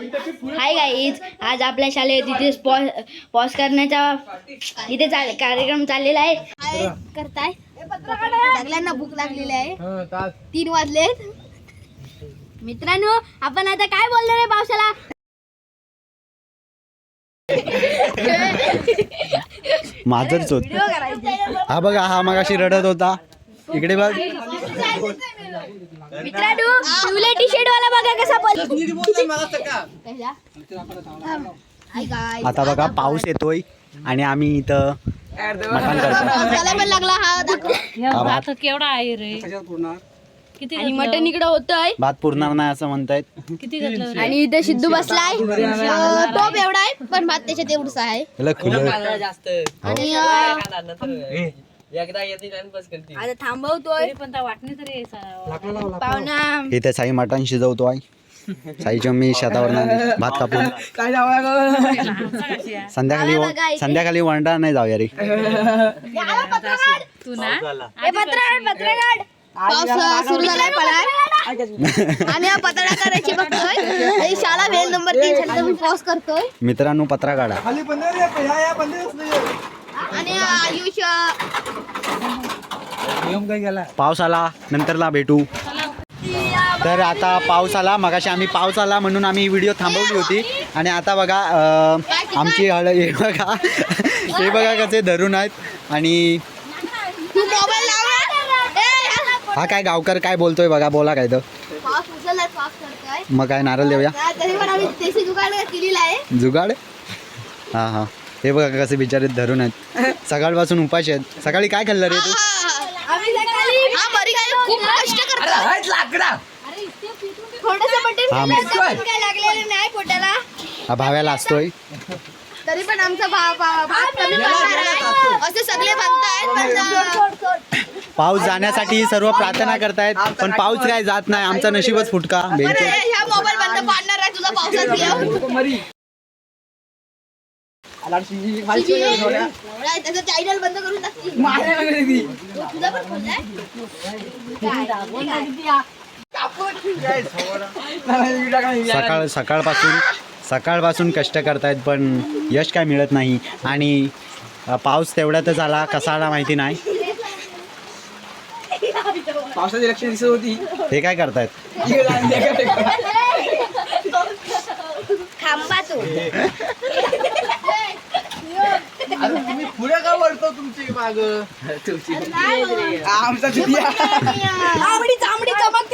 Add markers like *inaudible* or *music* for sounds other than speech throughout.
Hi guys आज आपल्या शाळेत तिथे पॉज करण्याचा इथे चाल कार्यक्रम चाललेला आहे. काय करताय? सगळ्यांना भूक लागलेली आहे. तीन वाजलेत मित्रांनो आपण आता काय बोलणार आहे पावसाला? माझंच होत हा बघा हा मगाशी रडत होता. इकडे बघ. मित्रांनो टी शर्ट वाला कसा आता बघा पाऊस येतोय आणि आम्ही इथं मटण पण लागला हा दाखव. भात केवढा आहे रे? किती आणि मटन इकडं होतंय. भात पुरणार नाही असं म्हणतायत. किती घातलं आणि इथे सिद्धू बसलाय अं, टोप एवढा आहे पण भात त्याच्यात एवढसा आहे. त्याला खुलं. आणि अं, आता थांबवतोय. पण त्या वाटणे तरी पाहुणा. इथे साई मटण शिजवतोय. साईच्या मी शेतावर भात कापून. संध्याकाळी व- संध्याकाळी वंडा नाही जाऊया रे. तू ना? पत्रकार पत्रकार पाऊस अं, सुरू झालाय पडाय आणि पत्रा करायची बघतोय. *laughs* आणि शाळा वेल नंबर तीन साठी मी पॉज करतोय. मित्रांनो पत्रा काढा आणि आयुष पाऊस आला नंतरला भेटू. तर आता पाऊस आला मगाशी आम्ही पाऊस आला म्हणून आम्ही व्हिडिओ थांबवली होती. आणि आता बघा आमची हळ हे बघा हे बघा कसे धरून आहेत. आणि तू मोबाईल लाव हा काय गावकर काय बोलतोय बघा बोला काय तर. पाऊस उचललाय पाऊस करतोय मग काय नारळ देऊया. हा, जुगाड? हा हा. हे बघा कसे बिचारे धरून आहेत. सकाळपासून उपाशी आहेत. सकाळी काय खाल्लं रे तू? आम्ही सकाळी हा मरी काय खूप कष्ट करतो थोडंसं हा, खाल्लं तर पण काय लागलेलं नाही पोटाला हा भाव्याला असतोय. तरी पण आमचा भाव भाव- भात कमी पडणार आहे. असे सगळे म्हणतायत पण पाऊस जाण्यासाठी सर्व प्रार्थना करतायत पण पाऊस काय जात नाही. आमचा नशीबच फुटका. अरे, बेंच ह्या मोबाईल बंद पाडणार आहे तुझा पावसात येऊन एवढा आहे, त्याचं चॅनल बंद करून टाकतील तुझा पण खोललाय? सकाळ सकाळपासून सकाळपासून कष्ट करतायत पण यश काय मिळत नाही. आणि पाऊस तेवढ्यातच आला कसा आला माहिती नाही. पावसाची लक्ष दिसत होती. हे काय करतायत? *laughs* थांबा तू तुम्ही तुमची माग. आमचा चुतिया तांबडी तांबडी चमक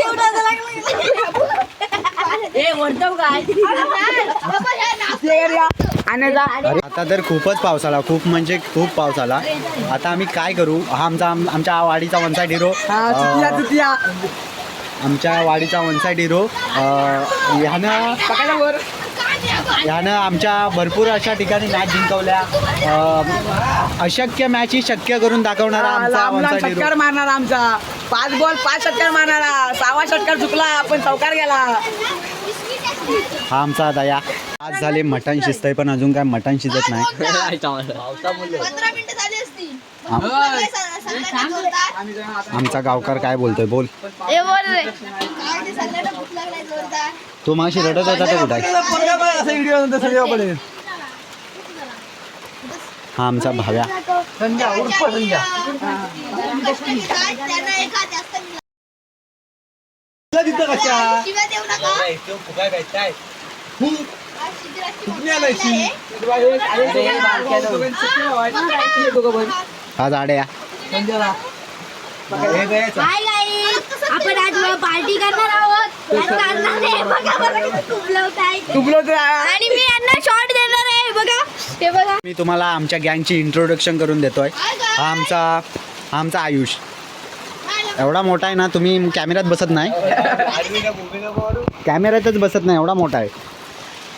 आता तर खूपच पाऊस आला. खूप म्हणजे खूप पाऊस आला. आता आम्ही काय करू? हा आमचा आम- आमच्या वाडीचा वन साईड हिरो आमच्या वाडीचा वन साईड हिरो ह्यानं ह्यानं आमच्या भरपूर अशा ठिकाणी मॅच जिंकवल्या. अ, अशक्य मॅच ही शक्य करून दाखवणारा आमचा लांब लांब षटकार मारणार आमचा. पाच बॉल पाच षटकार मारणारा. सहावा षटकार चुकला पण चौकार गेला. हा आमचा दया. आज झाले मटण शिजतंय पण अजून काय मटण शिजत नाही. *laughs* पंधरा मिनिटं झाली असती आमचा गावकर काय बोलतोय बोल ते माशी रडत होता तो कुठे हा आमचा भाव्या संध्या उर्फ हा हाय गाईज आपण आज पार्टी करणार आहोत. आज करणार आहे. बघा बघा किती तुंबलवत आहे. तुबलो तर आणि मी यांना शॉर्ट देणार आहे बघा. ते बघा. मी तुम्हाला आमच्या गँगची इंट्रोडक्शन करून देतोय. हा आमचा हा आमचा आयुष. एवढा मोठा आहे ना तुम्ही कॅमेऱ्यात बसत नाही. कॅमेऱ्यातच बसत नाही एवढा मोठा आहे.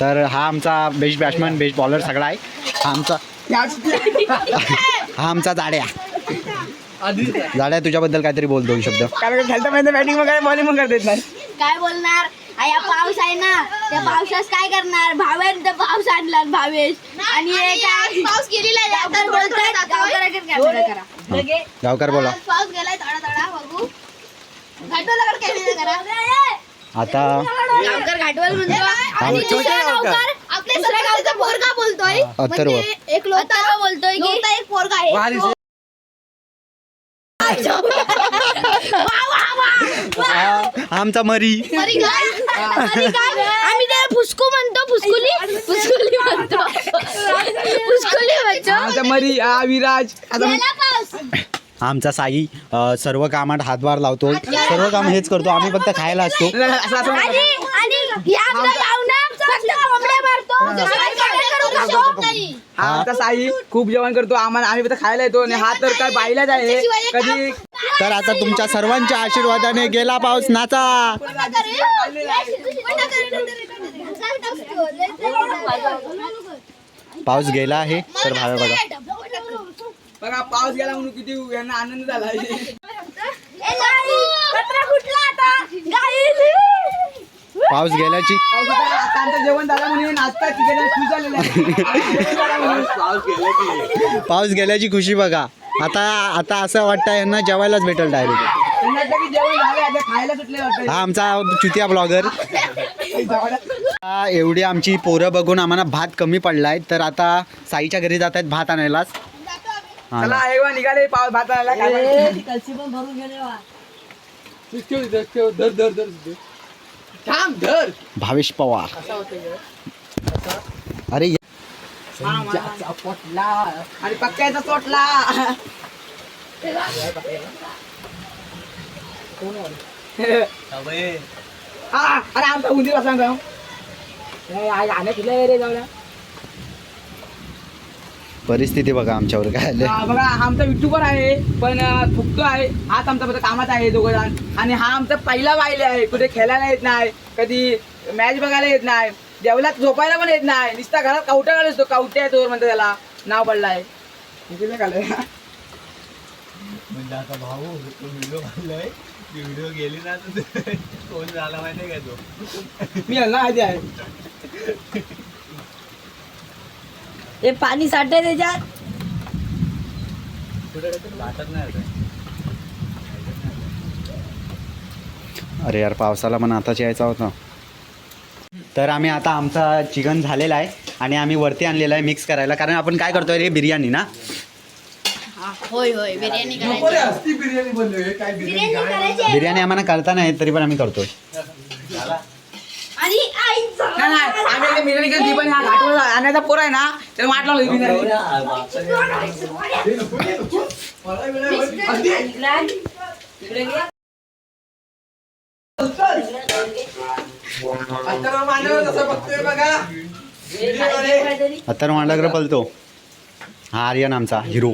तर हा आमचा बेस्ट बॅट्समॅन बेस्ट बॉलर सगळा आहे. हा आमचा *laughs* *laughs* हा आमचा जाड्या. जाड्या तुझ्याबद्दल काहीतरी बोल दोन शब्द. कारण खेळता पाहिजे बॅटिंग वगैरे बॉलिंग वगैरे देत नाही. काय बोलणार? या पाऊस आहे ना त्या पावसात काय करणार? भावेश तर पाऊस आणला भावेश. आणि हे काय? पाऊस गेलेला बोलतात गावकऱ्याकडे कॅमेरा करा. गावकर बोला. पाऊस गेलाय थोडा थोडा बघू घाटोला कॅमेरा करा. आता गावकर घाटवल म्हणतो. आणि दुसरा गावकर. आपल्या दुसऱ्या गावचा पोरगा बोलतोय. अथर्व. म्हणजे एक लोटा बोलतोय की एक पोरगा आहे. तो- आमचा मरी. मरी काय? मरी काय? आम्ही त्याला फुसकू म्हणतो फुसकुली फुसकुली म्हणतो. फुसकुली म्हणतो. आमचा मरी विराज. आता पाऊस. आमचा साई अ, सर्व कामात हातभार लावतो सर्व काम हेच करतो. आम्ही फक्त खायला असतो. असं असं आणि आणि या आपल्या गावना हा. आमचा साई खूप जेवण करतो. आम्हाला आम्ही फक्त खायला येतो आणि हा तर काय बाईलाच आहे. कधी तर आता तुमच्या सर्वांच्या आशीर्वादाने गेला पाऊस नाचा. पाऊस गेला आहे तर भावे बघा. बघा पाऊस गेला म्हणून किती यांना आनंद झाला पाऊस गेल्याची. पाऊस गेल्याची खुशी बघा. आता आता असं वाटतं यांना जेवायलाच भेटेल डायरेक्ट हा आमचा चुतिया ब्लॉगर एवढी आमची पोरं बघून आम्हाला भात कमी पडलाय. तर आता साईच्या घरी जात आहेत भात आणायलाच. निघाले पाऊस भात आणायला काय माहिती. थांब धर भावेश पवार. अरे या- आणि पक्क्याचा तोटला हा अरे आमचा उंदीर बसा गाव आणे तुला रे जाऊया परिस्थिती बघा आमच्यावर काय आले हा, बघा आमचा युट्यूबर आहे पण थुकतो आहे. हाच आमचा फक्त कामात आहे दोघं जण. आणि हा आमचा पहिला वाहिले आहे. कुठे खेळायला येत नाही कधी मॅच बघायला येत नाही जेवल्यात झोपायला पण येत नाही. नुसता घरात कावटा घालत असतो कावटे आहे तो म्हणतो त्याला. नाव पडलं आहे. किती काढलं मी ना आधी आहे. हे पाणी साठे त्याच्यात. अरे यार पावसाला पण आताच यायचा होता. तर आम्ही आता आमचा चिकन झालेला आहे आणि आम्ही वरती आणलेला आहे मिक्स करायला. कारण आपण काय करतोय रे बिर्याणी ना? होय होय बिर्याणी करायची. बिर्याणी आम्हाला करता नाही तरी पण आम्ही करतोय. नाही नाही आम्ही एकदा बिर्याणी केली ती पण ह्या घाटवर आणायचा पोर आहे ना त्याला वाट लावली बिर्याणी आता बघतोय बघा पलतो. हा आर्यन आमचा हिरो.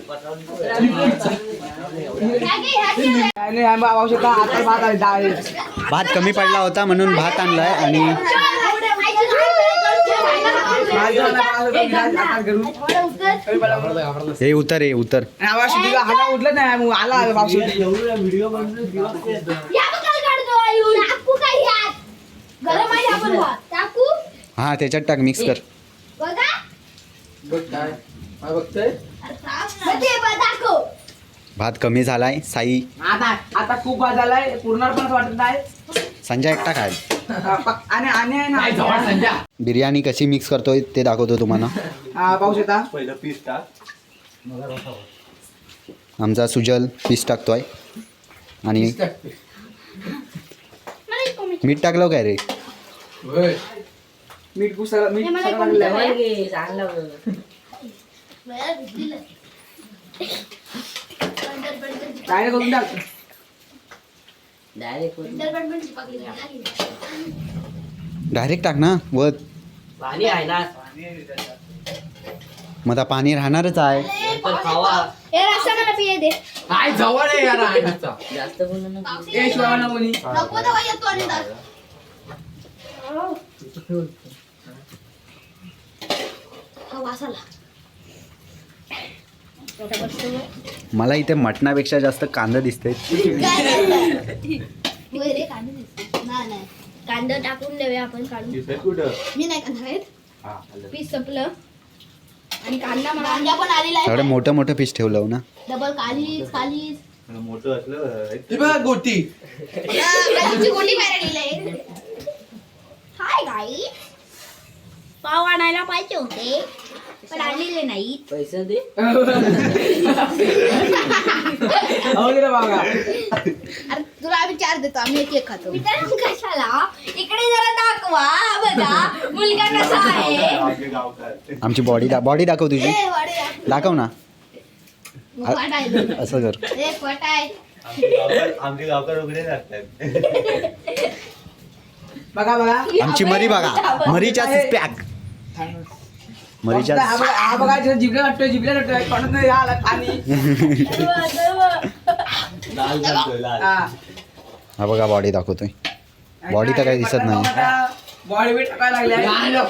आम्ही आवश्यकता आता भात आहे डाळ आहे. भात कमी पडला होता म्हणून भात आणलाय आणि. हे उतर हे उतर. हा त्याच्यात टाक मिक्स कर. बघा. बघतोय? म्हणजे बघ, दाखव भात कमी झालाय साई. आता आता खूप भात झालाय पूर्ण पण असं वाटत आहे संजय एकटा खाय. पक- *laughs* आणि आणि आहे ना बिर्याणी कशी मिक्स करतोय ते दाखवतो तुम्हाला. हा पाऊस येता आमचा सुजल पीस टाकतोय. आणि मीठ टाकलं काय रे? मीठ पुसायला मीठ काय करून टाक. डायरेक्ट डायरेक्ट टाक ना व पाणी आहे ना. मग आता पाणी राहणारच आहे. नंतर खावा. हे रस्ता मला पिये दे. जास्त बोलू नका. ए शिवाना कोणी नको तेव्हा येतो आणि दाख. हा, वास आला. एवढा बसतो वर. मला इथे मटणापेक्षा जास्त कांदा दिसते. कांदे दिसते. नाही, नाही. कांदा टाकून देऊया आपण काढून. मी नाही कांदा. पीस संपलं. आणि कांदा कांदा पण आलेला आहे. मोठं मोठं पीस ठेवलं हो ना डबल कालीज कालीज मोठं असलं गोटी. गोटी गेली हाय गाई पाव आणायला पाहिजे होते पण आणलेले नाही. पैसे दे. हो रे बाबा अरे तुला आम्ही चार देतो आम्ही एक एक खातो. कशाला? इकडे जरा दाखवा बघा मुलगा कसा आहे. आमची बॉडी बॉडी दाखव तुझी. ए, वाडे. दाखव. ना. मग. असं कर. ए, पटाय. आमचे गावकर वगैरे लागतात. बघा बघा. आमची मरी बघा. मरीच्या पॅक मरीच्या हा बघा हा बघा जिथं जिबल्या वाटतोय जिबल्या वाटतोय तोंडात नाही आला पाणी लाल लागतोय, लाल. हा. हा बघा बॉडी दाखवतोय. Body तर काही दिसत नाही. बॉडी वेट टाकायला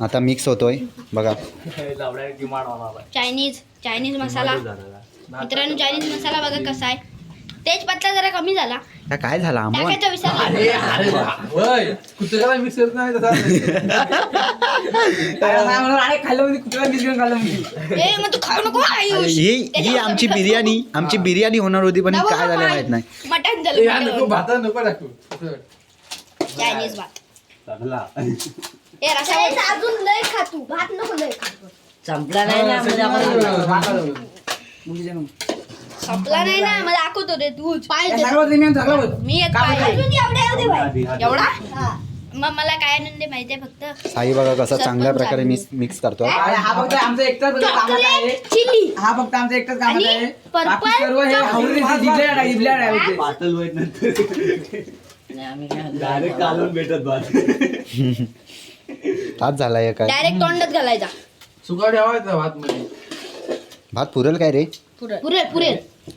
आता मिक्स होतोय. बघा. Chinese Chinese masala. मित्रांनो चायनीज मसाला बघा कसा आहे. तेज पत्ता जरा कमी झाला. हा काय झाला? टाकायचा विसरला मिक्सर नाही तसा. *laughs* अरे खाल्लं म्हणजे घेऊन खाल्लं म्हणजे. ए मग तू खाऊ नको आयुष. ही ही आमची बिर्याणी आमची बिर्याणी होणार होती पण काय झालं माहीत नाही. मटन ए, हा झालं नको मटण. भाता नको टाकू. चायनीज भात. चांगला. ए रसा अजून लय खातू. भात नको लय खातू. संपला नाही ना म्हणजे आपण. संपला नाही ना मला दाखवतो तूच. होतं, मी सगळं होतं. मी एक पाय एवढे पाय. मग मला काय आनंद माहितीये फक्त? साई बघा कसं चांगल्या प्रकारे मिक्स मिक्स करतोय हा? फक्त आमचा एकटाच फक्त कामाचा आहे. Chocolate chilli. हा फक्त आमचा एकटाच कामाचा आणि आहे. purple सर्व हे chocolate. आहे, आहे वय नंतर. डायरेक्ट कालून भेटत *laughs* भात भात झालाय काय डायरेक्ट तोंडात घालायचा. सुका ठेवायचा भात मध्ये. भात पुरेल काय रे? पुरेल पुरेल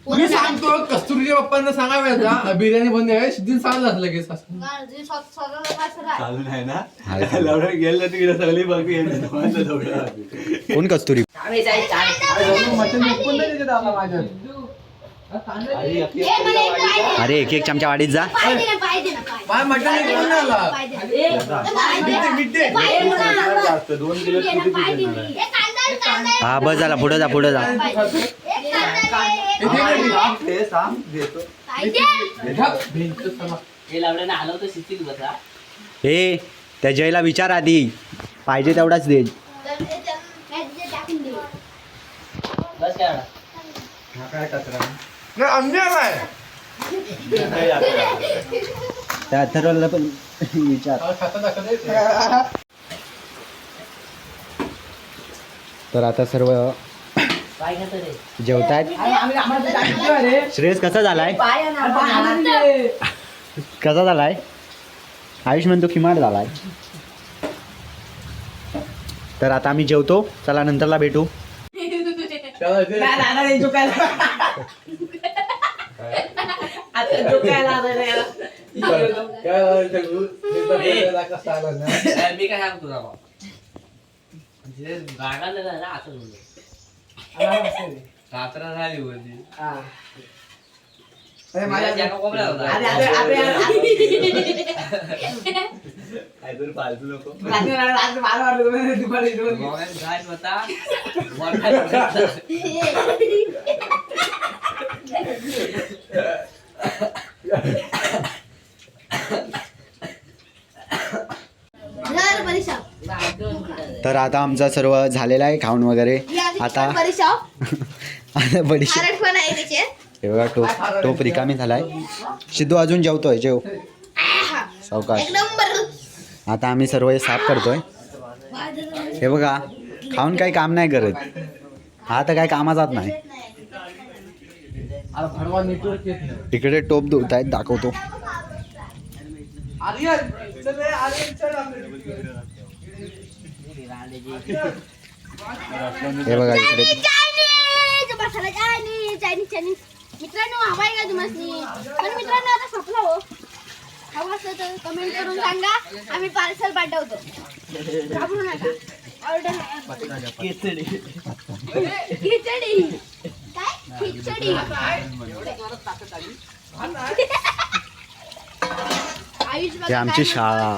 मी सांगतो कस्तुरीच्या पप्पांना सांगायचा बिर्याणी बंद आहे सिद्धीन सांगलाच लगेच असं चालू नाही ना. लवडा गेलं तर गेलं सगळी बाकी कोण कस्तुरी अरे, एक एक चमचा वाढीत जा. हा बस झाला पुढे जा पुढे जा हे त्या जयला विचार आधी. पाहिजे तेवढाच दे? हा त्या अथर्वला पण विचार. तर आता सर्व जेवतायत. श्रेयस कसा झालाय. कसा झालाय? आयुष म्हणतो किमाड झालाय. तर आता आम्ही जेवतो. चला नंतरला भेटू. मी काय सांगतो हा. माझ्या होता. काहीतरी फालतू मोबाईल घाट होता मोबाईल होता. घर. तर आता आमचा सर्व झालेला आहे खाऊन वगैरे आता. *laughs* आता बडीशेप हे बघा टोप टोप रिकामी झालाय. सिद्धू अजून जेवतोय जेव. आहा. सावकाश. आता आम्ही सर्व हे साफ करतोय. हे बघा खाऊन काही काम नाही करत. हा तर काही कामाचाच नाही. अरे भडवा नेटवर्क येत नाही. इकडे टोप धुत आहेत दाखवतो हे बघा इकडे. मित्रांनो हवा आहे का तुम्हाला पण मित्रांनो आता संपला हो. हवा असलं तर कमेंट करून सांगा. आम्ही पार्सल पाठवतो. घाबरू नका. ऑर्डर खिचडी. काय? खिचडी. *laughs* आयुष आमची शाळा.